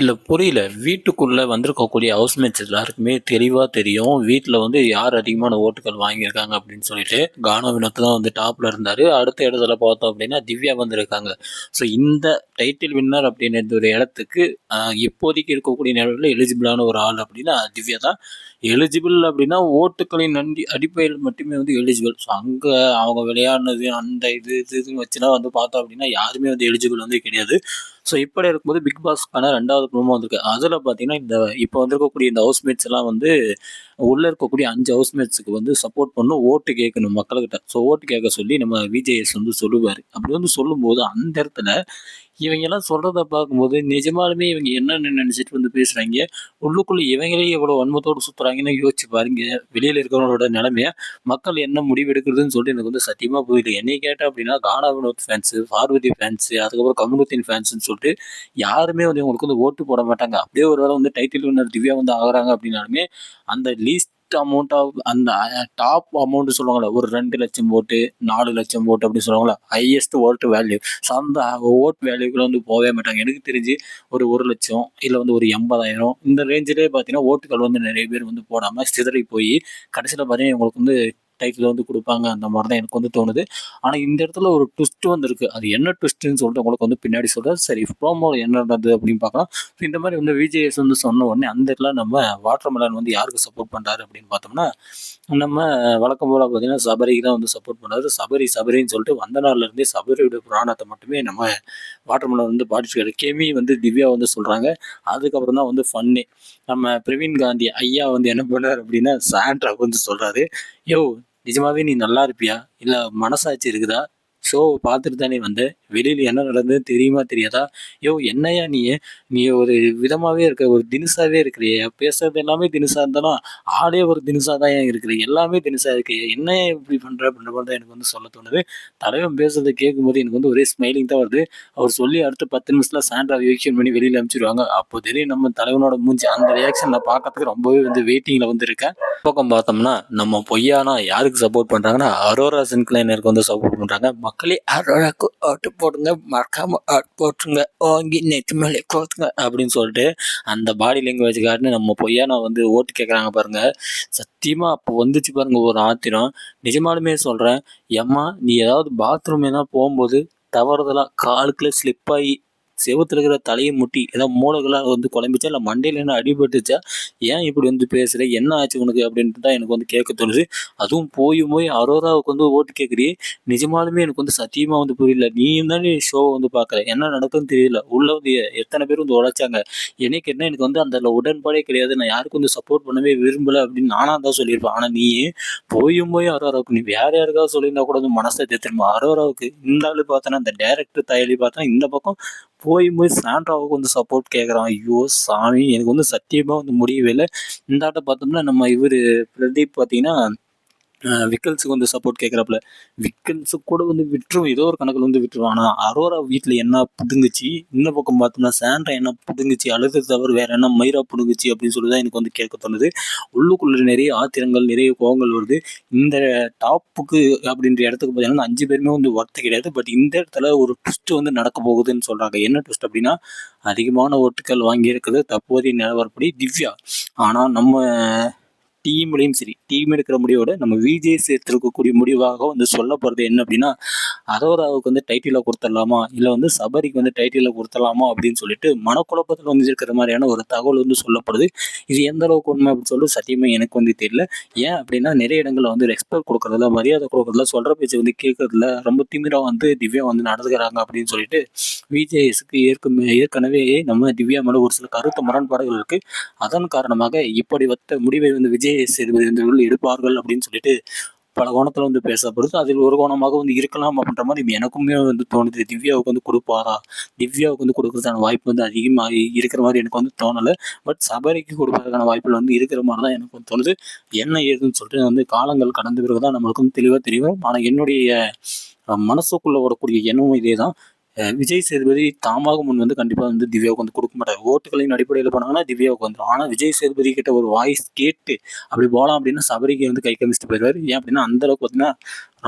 இல்லை புரியல. வீட்டுக்குள்ளே வந்திருக்கக்கூடிய ஹவுஸ்மேட்ஸ் எல்லாருக்குமே தெளிவாக தெரியும். வீட்டில் வந்து யார் அதிகமான ஓட்டுகள் வாங்கியிருக்காங்க அப்படின்னு சொல்லிட்டு. கானோ வினோத் தான் வந்து டாப்பில் இருந்தார் அடுத்த இடத்துல பார்த்தோம் அப்படின்னா, திவ்யா வந்திருக்காங்க. ஸோ இந்த டைட்டில் வின்னர் அப்படின்ற ஒரு இடத்துக்கு இப்போதைக்கு இருக்கக்கூடிய நிலவில் எலிஜிபிளான ஒரு ஆள் அப்படின்னா திவ்யா தான். எலிஜிபிள் அப்படின்னா ஓட்டுகளின் அடி அடிப்படையில் மட்டுமே வந்து எலிஜிபிள். ஸோ அங்கே அவங்க விளையாடினது அந்த இது இது இதுன்னு வச்சுலாம் வந்து பார்த்தோம் அப்படின்னா, யாருமே வந்து எலிஜிபிள் வந்து கிடையாது. ஸோ இப்படி இருக்கும்போது பிக் பாஸ்க்கான ரெண்டாவது ப்ரோமோ வந்திருக்கு. அதில் பார்த்தீங்கன்னா, இந்த இப்போ வந்திருக்கக்கூடிய இந்த ஹவுஸ்மேட்ஸ் எல்லாம் வந்து உள்ளே இருக்கக்கூடிய அஞ்சு ஹவுஸ்மேட்ஸுக்கு வந்து சப்போர்ட் பண்ணும் ஓட்டு கேட்கணும் மக்கள்கிட்ட. ஸோ ஓட்டு கேட்க சொல்லி நம்ம விஜேஎஸ் வந்து சொல்லுவார் அப்படி வந்து சொல்லும்போது அந்த இடத்துல இவங்கெல்லாம் சொல்கிறத பார்க்கும்போது நிஜமாலுமே இவங்க என்னென்னு நினச்சிட்டு வந்து பேசுகிறாங்க உள்ளுக்குள்ளே இவங்களே எவ்வளோ வன்மத்தோடு சுற்றுறாங்கன்னு யோசிச்சு பாருங்க. வெளியில் இருக்கிறவங்களோட நிலைமையை மக்கள் என்ன முடிவு எடுக்கிறதுன்னு சொல்லிட்டு எனக்கு வந்து சத்தியமாக புரியல. என்னை கேட்டால் அப்படின்னா, கானா வினோத் ஃபேன்ஸு, பார்வதி ஃபேன்ஸு, அதுக்கப்புறம் கமலுத்தின் ஃபேன்ஸுன்னு சொல்லிட்டு யாருமே வந்து இவங்களுக்கு வந்து ஓட்டு போட மாட்டாங்க. அப்படியே ஒரு வேளை வந்து டைட்டில் வின்னர் திவ்யா வந்து ஆகுறாங்க அப்படின்னாலுமே, அந்த லீஸ்ட் அமௌண்ட் ஆஃப் அந்த டாப் அமௌண்ட் சொல்லுவாங்கல்ல. ஒரு 2,00,000 ஓட்டு, 4,00,000 ஓட்டு அப்படின்னு சொல்லுவாங்கல்ல. ஹையஸ்ட் ஓட்டு வேல்யூ. ஸோ அந்த வோட் வேல்யூக்குள்ள வந்து போகவே மாட்டாங்க. எனக்கு தெரிஞ்சு ஒரு ஒரு லட்சம் இல்லை வந்து ஒரு 80,000 இந்த ரேஞ்சிலே பார்த்தீங்கன்னா, ஓட்டுகள் வந்து நிறைய பேர் வந்து போடாமல் சிதறி போய் கடைசியில் பார்த்தீங்கன்னா, இவங்களுக்கு வந்து டைட்டில் வந்து கொடுப்பாங்க அந்த மாதிரி தான் எனக்கு வந்து தோணுது. ஆனால் இந்த இடத்துல ஒரு ட்விஸ்ட் வந்துருக்கு அது என்ன ட்விஸ்ட்டுன்னு சொல்லிட்டு உங்களுக்கு வந்து பின்னாடி சொல்கிறேன் சரி ப்ரோமோ என்ன நடந்தது அப்படின்னு பார்க்கலாம். ஸோ இந்த மாதிரி வந்து விஜேஎஸ் வந்து சொன்ன உடனே அந்த இடத்துல நம்ம வாட்டர்மெலன் வந்து யாருக்கு சப்போர்ட் பண்ணுறாரு அப்படின்னு பார்த்தோம்னா, நம்ம வழக்கம் போல பார்த்தீங்கன்னா, சபரிக்கு தான் வந்து சப்போர்ட் பண்ணாரு. சபரி சபரின்னு சொல்லிட்டு வந்த நாள்லேருந்தே சபரியோட புராணத்தை மட்டுமே நம்ம வாட்டர் மெலன் வந்து பாடிச்சிருக்காரு. கெமி வந்து திவ்யா வந்து சொல்கிறாங்க அதுக்கப்புறம் தான் வந்து ஃபன்னே. நம்ம பிரவீன் காந்தி ஐயா வந்து என்ன பண்ணாரு அப்படின்னா, சாண்ட்ரா வந்து சொல்கிறாரு யோ நிஜமாவே நீ நல்லா இருப்பியா? இல்லை மனசாட்சி இருக்குதா? ஷோவை பார்த்துட்டு தானே வந்தேன் வெளியில் என்ன நடந்ததுன்னு தெரியுமா தெரியாதா? யோ என்னய்யா நீ நீ ஒரு விதமாகவே இருக்க. ஒரு தினுசாவே இருக்கிறிய பேசுறது எல்லாமே தினுசா இருந்தாலும், ஆளே ஒரு தினுசா தான் இருக்கிற. எல்லாமே தினுசா இருக்கியே. என்ன இப்படி பண்ணுற அப்படின்ற மாதிரி தான் எனக்கு வந்து சொல்ல தோணுது. தலைவன் பேசுறதை கேட்கும்போது எனக்கு வந்து ஒரே ஸ்மைலிங் தான் வருது. அவர் சொல்லி அடுத்த பத்து நிமிஷத்தில் சாண்ட்ரா ரியாக்ஷன் பண்ணி வெளியில் அனுப்பிச்சுருவாங்க. அப்போ தெரியும் நம்ம தலைவனோட மூஞ்சி. அந்த ரியாக்ஷன் நான் பார்க்கறதுக்கு ரொம்பவே வந்து வெயிட்டிங்கில் வந்து இருக்கேன். பக்கம் பார்த்தோம்னா, நம்ம பொய்யானா யாருக்கு சப்போர்ட் பண்ணுறாங்கன்னா அரோரா சின்க்ளைனருக்கு வந்து சப்போர்ட் பண்ணுறாங்க மக்களே அரோராக்கு ஓட்டு போடுங்க. மறக்காம ஓட்டு போட்டுருங்க. ஓங்கி நெட்டு மேலே கோத்துங்க அப்படின்னு சொல்லிட்டு, அந்த பாடி லாங்குவேஜ் நம்ம நம்ம நான் வந்து ஓட்டு கேட்குறாங்க பாருங்க. சத்தியமாக அப்போ வந்துச்சு பாருங்க ஒரு ஆத்திரம். நிஜமாலுமே சொல்கிறேன் எம்மா நீ ஏதாவது பாத்ரூம் எதனா போகும்போது தவறுதலாக காலுக்குள்ளே ஸ்லிப் ஆகி செவத்தில் இருக்கிற தலையை முட்டி ஏதாவது மூளைகளாக வந்து குழம்பிச்சா, இல்லை மண்டையில் என்ன அடிபட்டுச்சா? ஏன் இப்படி வந்து பேசுகிற என்ன ஆச்சு உனக்கு? அப்படின்ட்டு தான் எனக்கு வந்து கேட்க தோணுது. அதுவும் போயும் போய் அரோராவுக்கு வந்து ஓட்டு கேட்குறியே. நிஜமாலுமே எனக்கு வந்து சத்தியமாக வந்து புரியல. நீயும் தானே ஷோவை வந்து பார்க்குற. என்ன நடக்குதுன்னு தெரியல. உள்ள வந்து எத்தனை பேர் வந்து உழைச்சாங்க. என்னைய என்ன எனக்கு வந்து அந்த உடன்பாடே கிடையாது. நான் யாருக்கும் வந்து சப்போர்ட் பண்ணவே விரும்பலை அப்படின்னு நானாக தான் சொல்லியிருப்பேன். ஆனால் நீ போயும் போய் அரோராவுக்கு நீ வேற யாருக்காவது சொல்லியிருந்தா கூட வந்து மனசை தெரியுமா அரோராவுக்கு இந்த ஆள் பார்த்தோன்னா, இந்த டேரக்டர் தயாரி பார்த்தா இந்த பக்கம் போய் போய் சாண்ட்ராவுக்கு வந்து சப்போர்ட் கேட்குறான். ஐயோ சாமி! எனக்கு வந்து சத்தியமாக வந்து முடியவே இல்லை இந்த பார்த்தோம்னா, நம்ம இவர் பிரதீப் பார்த்தீங்கன்னா, விக்கல்ஸுக்கு வந்து சப்போர்ட் கேட்குறப்பல விக்கல்ஸு கூட வந்து விட்டுருவோம். ஏதோ ஒரு கணக்கில் வந்து விட்டுருவோம். ஆனால் அரோரா வீட்டில் என்ன புடுங்குச்சு? இந்த பக்கம் பார்த்தோம்னா, சாண்ட்ரா என்ன புடுங்குச்சு? அழுதது தவிர வேற என்ன மயிரா புடுங்குச்சு? அப்படின்னு சொல்லி தான் எனக்கு வந்து கேட்க தோணுது. உள்ளுக்குள்ள நிறைய ஆத்திரங்கள், நிறைய கோவங்கள் வருது. இந்த டாப்புக்கு அப்படின்ற இடத்துக்கு பார்த்தீங்கன்னா, அஞ்சு பேருமே வந்து ஒர்த்து கிடையாது. பட் இந்த இடத்துல ஒரு ட்விஸ்ட் வந்து நடக்க போகுதுன்னு சொல்கிறாங்க என்ன ட்விஸ்ட் அப்படின்னா, அதிகமான ஓட்டுகள் வாங்கியிருக்குது தற்போதைய நிலவரப்படி திவ்யா. ஆனால் நம்ம டீம்லயும் சரி, டீம் எடுக்கிற முடிவோட நம்ம விஜேஎஸ் எடுத்திருக்கக்கூடிய முடிவாக வந்து சொல்ல போகிறது என்ன அப்படின்னா, அரோராவுக்கு வந்து டைட்டில கொடுத்துடலாமா இல்லை வந்து சபரிக்கு வந்து டைட்டிலை கொடுத்துடலாமா அப்படின்னு சொல்லிட்டு மனக்குழப்பத்தில் வந்து இருக்கிற மாதிரியான ஒரு தகவல் வந்து சொல்லப்படுது. இது எந்த அளவுக்கு உண்மை அப்படின்னு சொல்லிட்டு சத்தியமே எனக்கு வந்து தெரியல. ஏன் அப்படின்னா, நிறைய இடங்களில் வந்து ரெஸ்பெக்ட் கொடுக்குறதுல மரியாதை கொடுக்குறதுல சொல்கிற பேச்சு வந்து கேட்குறதுல ரொம்ப திமிராக வந்து திவ்யா வந்து நடந்துக்கிறாங்க அப்படின்னு சொல்லிட்டு விஜேஎஸ்க்கு ஏற்கனவே ஏற்கனவே நம்ம திவ்யா மேலே ஒரு சில கருத்து முரண்பாடுகள் இருக்குது அதன் காரணமாக இப்படி இப்படிப்பட்ட முடிவை வந்து விஜய் வந்து எடுப்பார்கள் அப்படின்னு சொல்லிட்டு பல கோணத்துல வந்து பேசப்படுது. அதில் ஒரு கோணமாக வந்து இருக்கலாம் அப்படின்ற மாதிரி எனக்குமே வந்து தோணுது. திவ்யாவுக்கு வந்து குடுப்பாரா? திவ்யாவுக்கு வந்து குடுக்கறதுக்கான வாய்ப்பு வந்து அதிகமா இருக்கிற மாதிரி எனக்கு வந்து தோணல. பட் சபரிக்கு குடுப்பதற்கான வாய்ப்புகள் வந்து இருக்கிற மாதிரி தான் எனக்கு வந்து தோணுது. என்ன ஏதுன்னு சொல்லிட்டு வந்து காலங்கள் கடந்த பிறகு தான் நம்மளுக்கு வந்து தெளிவா தெரியும். ஆனால் என்னுடைய மனசுக்குள்ள ஓடக்கூடிய எண்ணமும் இதே தான். விஜய் சேதுபதி தாமாக முன் வந்து கண்டிப்பாக வந்து திவ்யாவுக்கு வந்து கொடுக்க மாட்டார். ஓட்டுகளின் அடிப்படையில் போனாங்கன்னா திவ்யாவுக்கு வந்துடும் ஆனால் விஜய் சேதுபதி கிட்ட ஒரு வாய்ஸ் கேட்டு அப்படி போகலாம் அப்படின்னா சபரிக்கு வந்து கை கமிச்சிட்டு போயிடுவார். ஏன் அப்படின்னா அந்த அளவுக்கு பார்த்தீங்கன்னா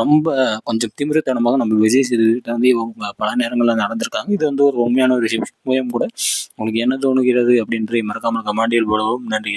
ரொம்ப கொஞ்சம் திமிரத்தனமாக நம்ம விஜய் சேதுபதி வந்து இவங்க பல நேரங்களில் நடந்திருக்காங்க. இது வந்து ஒரு உண்மையான ஒரு விஷயம். கூட உங்களுக்கு என்ன தோணுகிறது அப்படின்றதை மறக்காமல் கமாண்டியில் போடவும் நன்றி